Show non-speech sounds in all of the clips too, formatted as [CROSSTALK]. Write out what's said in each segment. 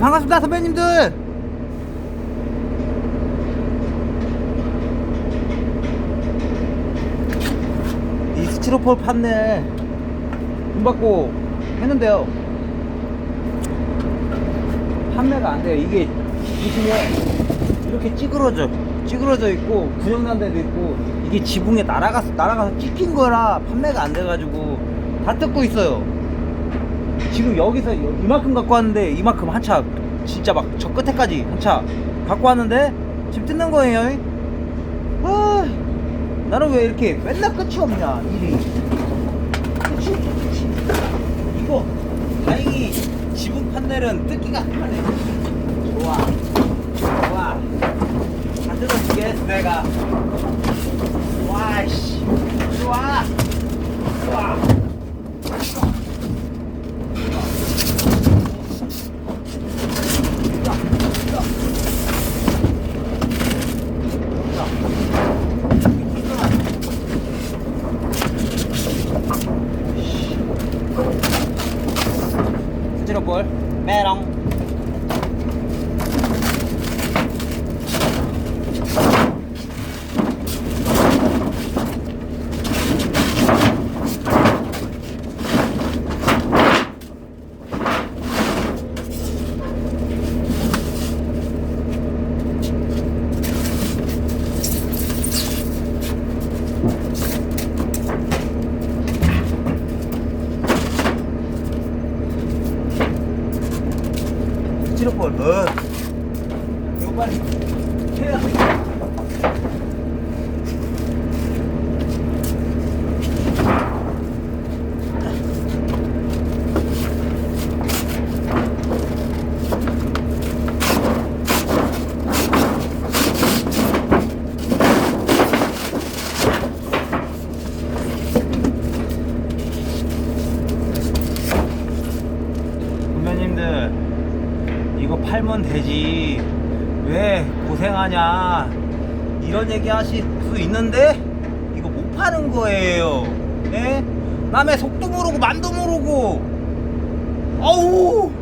반갑습니다 선배님들. 이 스티로폴 판넬 돈 받고 했는데요. 판매가 안 돼요. 이게 보시면 이렇게 찌그러져 찌그러져 있고 구멍난 데도 있고 이게 지붕에 날아가서 날아가서 찍힌 거라 판매가 안 돼가지고 다 뜯고 있어요 지금 여기서 여- 이만큼 갖고 왔는데 이만큼 한 차 진짜 막 저 끝에까지 한 차 갖고 왔는데 지금 뜯는 거예요? 아, 나는 왜 이렇게 맨날 끝이 없냐 일이. 끝이 이거 다행히 지붕 판넬은 뜯기가 편해 좋아. 좋아. 다 뜯어줄게 내가. 와이씨. 좋아. 좋아 스티로볼 메롱 스티로폴 어 이거 빨리 해야 돼 선배님들 이거 팔면 되지 왜 고생하냐 이런 얘기 하실 수 있는데 이거 못 파는 거예요. 예? 남의 속도 모르고 만도 모르고. 어우!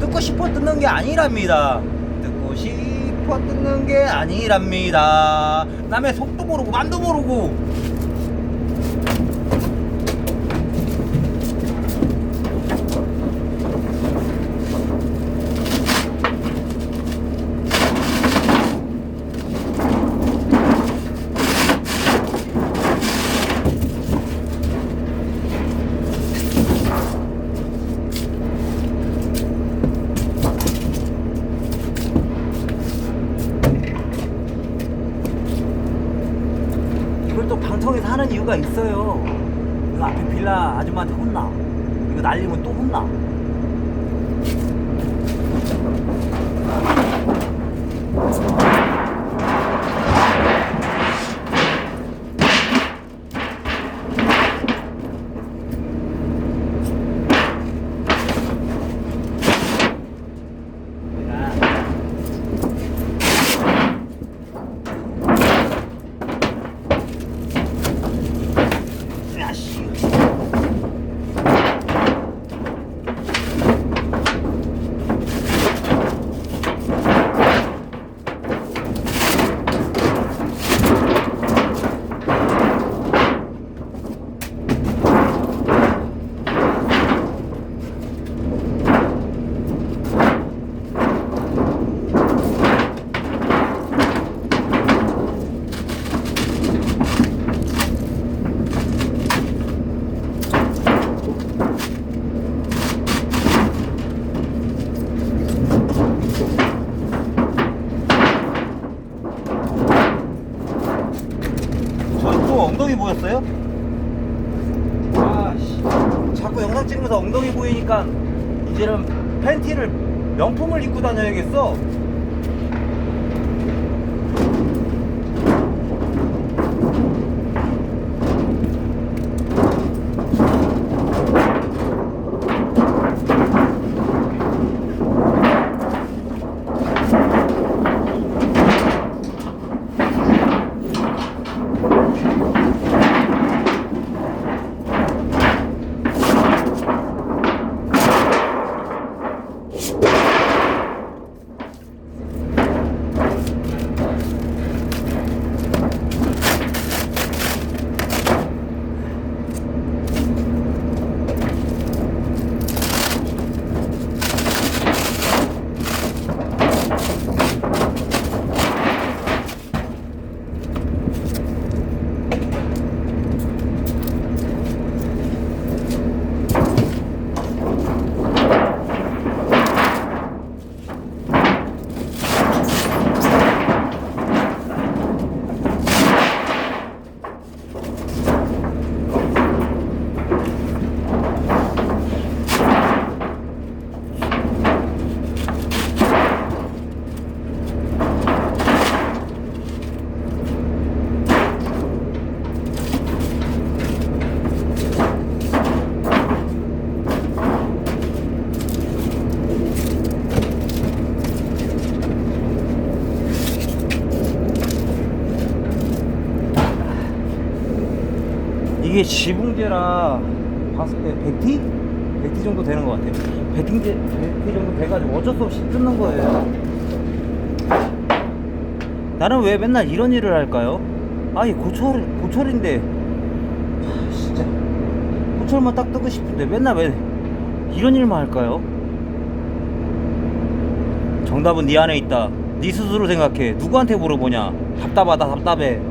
뜯고 싶어 뜯는 게 아니랍니다. 뜯고 싶어 뜯는 게 아니랍니다. 남의 속도 모르고 만도 모르고 이유가 있어요. 이거 앞에 빌라 아줌마한테 혼나. 이거 날리면 또 혼나. 야, 씨. 저또 엉덩이 보였어요? 아씨 자꾸 영상 찍으면서 엉덩이 보이니까 이제는 팬티를 명품을 입고 다녀야겠어 이게 지붕재라 봤을 때 100T? 100T 정도 되는 것 같아요. 100T, 100T 정도 돼가지고 어쩔 수 없이 뜯는 거예요. 나는 왜 맨날 이런 일을 할까요? 아니 고철, 고철인데. 하, 진짜. 고철만 딱 뜨고 싶은데 맨날 왜 이런 일만 할까요? 정답은 네 안에 있다. 네 스스로 생각해. 누구한테 물어보냐? 답답하다 답답해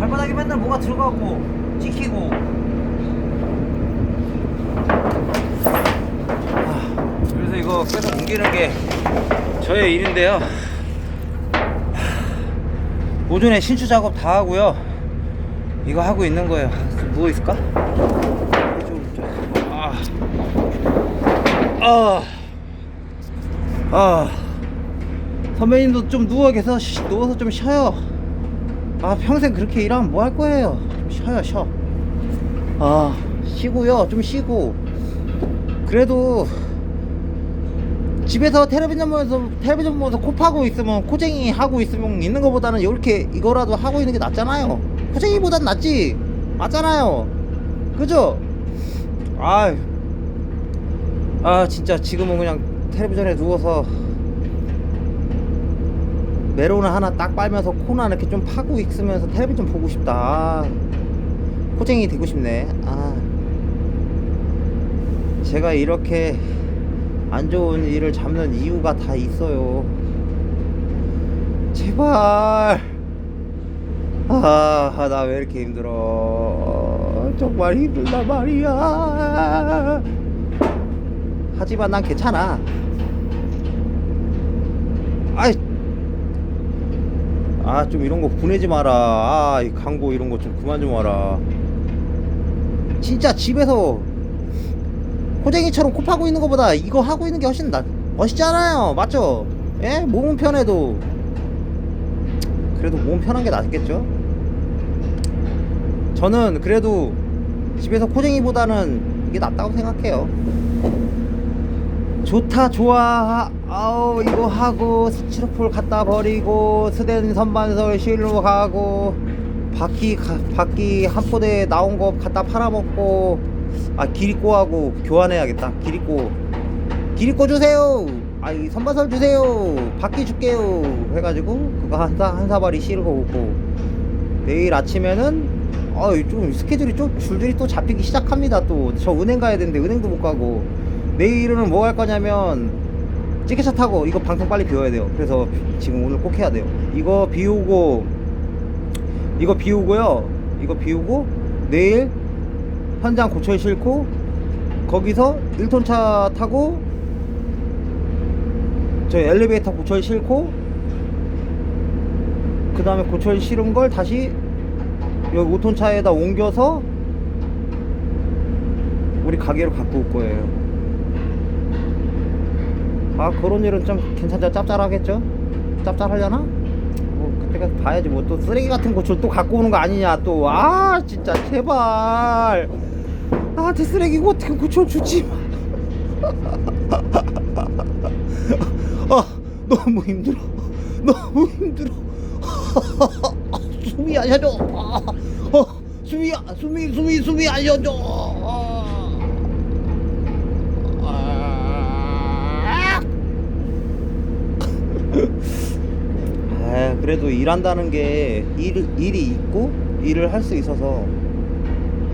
발바닥에 맨날 뭐가 들어가고 찍히고 아, 그래서 이거 계속 옮기는 게 저의 일인데요 오전에 신추 작업 다 하고요 이거 하고 있는 거예요 좀 누워 있을까? 아. 아. 아. 선배님도 좀 누워 계서 쉬- 누워서 좀 쉬어요 아 평생 그렇게 일하면 뭐 할 거예요? 좀 쉬어요 쉬어. 아 쉬고요 좀 쉬고. 그래도 집에서 텔레비전 보면서 텔레비전 보면서 코 파고 있으면 코쟁이 하고 있으면 있는 것보다는 이렇게 이거라도 하고 있는 게 낫잖아요. 코쟁이보단 낫지. 맞잖아요. 그죠? 아, 아 진짜 지금은 그냥 텔레비전에 누워서 메로나 하나 딱 빨면서 코나 이렇게 좀 파고 있으면서 텔레비전 보고 싶다. 아, 코쟁이 되고 싶네. 아. 제가 이렇게 안 좋은 일을 잡는 이유가 다 있어요. 제발. 아, 나 왜 이렇게 힘들어. 정말 힘들단 말이야. 하지만 난 괜찮아. 아이, 아 좀 이런 거 보내지 마라 아 이 광고 이런 거 좀 그만 좀 와라 진짜 집에서 호쟁이처럼 코 파고 있는 것보다 이거 하고 있는 게 훨씬 나 멋있잖아요 맞죠? 예? 몸은 편해도 그래도 몸 편한 게 낫겠죠? 저는 그래도 집에서 코쟁이보다는 이게 낫다고 생각해요. 좋다 좋아. 아우 이거 하고 스티로폴 갖다 버리고 스댄 선반설 실로 가고 바퀴 가, 바퀴 한 포대 나온 거 갖다 팔아먹고 아 기리꼬하고 교환해야겠다. 기리꼬 기리꼬 주세요. 아이 선반설 주세요. 바퀴 줄게요. 해가지고 그거 한, 사, 한 사발이 실고 오고. 내일 아침에는 아좀 스케줄이 좀 줄줄이 또 잡히기 시작합니다 또. 저 은행 가야 되는데 은행도 못 가고 내일은 뭐 할 거냐면 찌개차 타고 이거 방송 빨리 비워야 돼요. 그래서 지금 오늘 꼭 해야 돼요. 이거 비우고 이거 비우고요. 이거 비우고 내일 현장 고철 싣고 거기서 1톤 차 타고 저 엘리베이터 고철 싣고 그 다음에 고철 실은 걸 다시 여기 5톤 차에다 옮겨서 우리 가게로 갖고 올 거예요 아 그런 일은 좀 괜찮죠? 짭짤하겠죠? 짭짤하려나? 뭐 그때 가서 봐야지. 뭐 또 쓰레기 같은 거또 갖고 오는 거 아니냐 또. 아 진짜 제발. 나한테 쓰레기고 어떻게 고쳐 주지? [LAUGHS] 아 너무 힘들어. 너무 힘들어. [LAUGHS] 숨이 안 쉬어져. 아, 어, 숨이 안- 숨이 숨이 숨이 안 쉬어져. 아. [LAUGHS] 아, 그래도 일한다는 게 일, 일이 있고 일을 할 수 있어서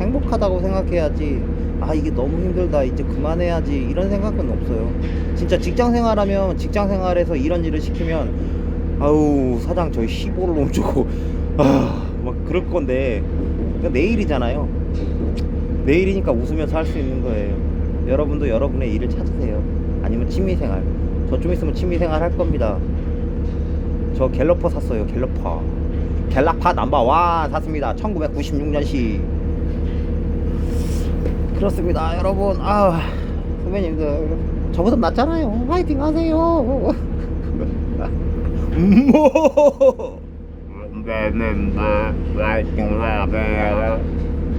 행복하다고 생각해야지. 아 이게 너무 힘들다. 이제 그만해야지. 이런 생각은 없어요. 진짜 직장 생활하면 직장 생활에서 이런 일을 시키면 아우 사장 저희 15를 못 주고. 아막 그럴 건데. 그러니까 내일이잖아요. 내일이니까 웃으면서 할 수 있는 거예요. 여러분도 여러분의 일을 찾으세요. 아니면 취미생활 저 좀 있으면 취미생활 할 겁니다. 저 갤러퍼 샀어요 갤러퍼. 갤라파 넘버원 샀습니다 1996년식. 그렇습니다 여러분. 아 선배님들 저보다 낫잖아요. 화이팅 하세요. [LAUGHS] 뭐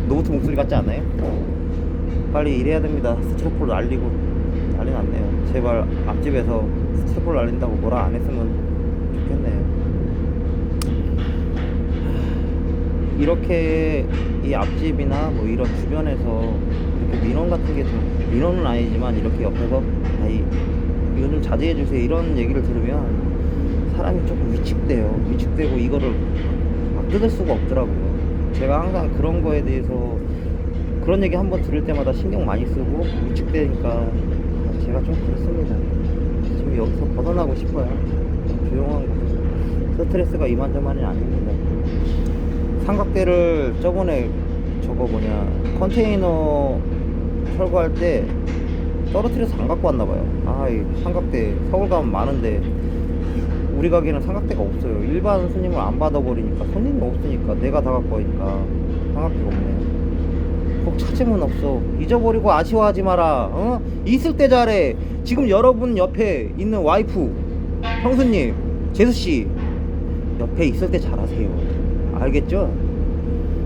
노부트 목소리 같지 않나요? 빨리 일해야 됩니다. 스티로폴 날리고 난리 났네요. 제발 앞집에서 스티로폴 날린다고 뭐라 안 했으면 좋겠네요. 이렇게 이 앞집이나 뭐 이런 주변에서 이렇게 민원 같은 게 좀 민원은 아니지만 이렇게 옆에서 아이 이거 좀 자제해 주세요. 이런 얘기를 들으면 사람이 조금 위축돼요. 위축되고 이거를 막 뜯을 수가 없더라고요. 제가 항상 그런 거에 대해서 그런 얘기 한 번 들을 때마다 신경 많이 쓰고 위축되니까 아, 제가 좀 그렇습니다 지금 여기서 벗어나고 싶어요 좀 조용한 곳 스트레스가 이만저만이 아닙니다 삼각대를 저번에 저거 뭐냐 컨테이너 철거할 때 떨어뜨려서 안 갖고 왔나 봐요. 아, 이 삼각대 서울 가면 많은데 우리 가게는 삼각대가 없어요. 일반 손님을 안 받아버리니까 손님이 없으니까 내가 다 갖고 오니까 삼각대가 없네요. 꼭 찾으면 없어. 잊어버리고 아쉬워하지 마라. 어? 있을 때 잘해. 지금 여러분 옆에 있는 와이프, 형수님, 제수 씨 옆에 있을 때 잘하세요. 알겠죠?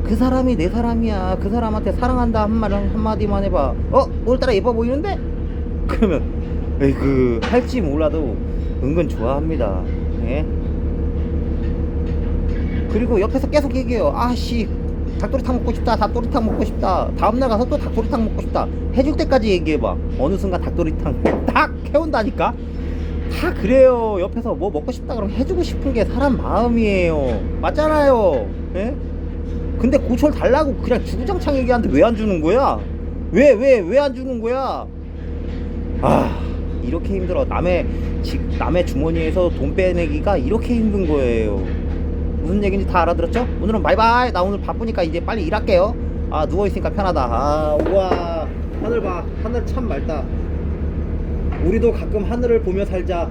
그 사람이 내 사람이야. 그 사람한테 사랑한다 한말 한마디만 해봐. 어? 오늘따라 예뻐 보이는데? 그러면 에이그 할지 몰라도 은근 좋아합니다. 예? 그리고 옆에서 계속 얘기해요. 아씨 닭도리탕 먹고 싶다. 닭도리탕 먹고 싶다. 다음날 가서 또 닭도리탕 먹고 싶다. 해줄 때까지 얘기해봐. 어느 순간 닭도리탕 딱 해온다니까. 다 그래요. 옆에서 뭐 먹고 싶다 그러면 해주고 싶은 게 사람 마음이에요. 맞잖아요. 예? 근데 고철 달라고 그냥 주구장창 얘기하는데 왜 안 주는 거야? 왜 왜 왜 안 주는 거야? 아 이렇게 힘들어 남의 지, 남의 주머니에서 돈 빼내기가 이렇게 힘든 거예요. 무슨 얘기인지 다 알아들었죠? 오늘은 바이바이. 나 오늘 바쁘니까 이제 빨리 일할게요. 아 누워 있으니까 편하다. 아 우와 하늘 봐 하늘 참 맑다. 우리도 가끔 하늘을 보며 살자.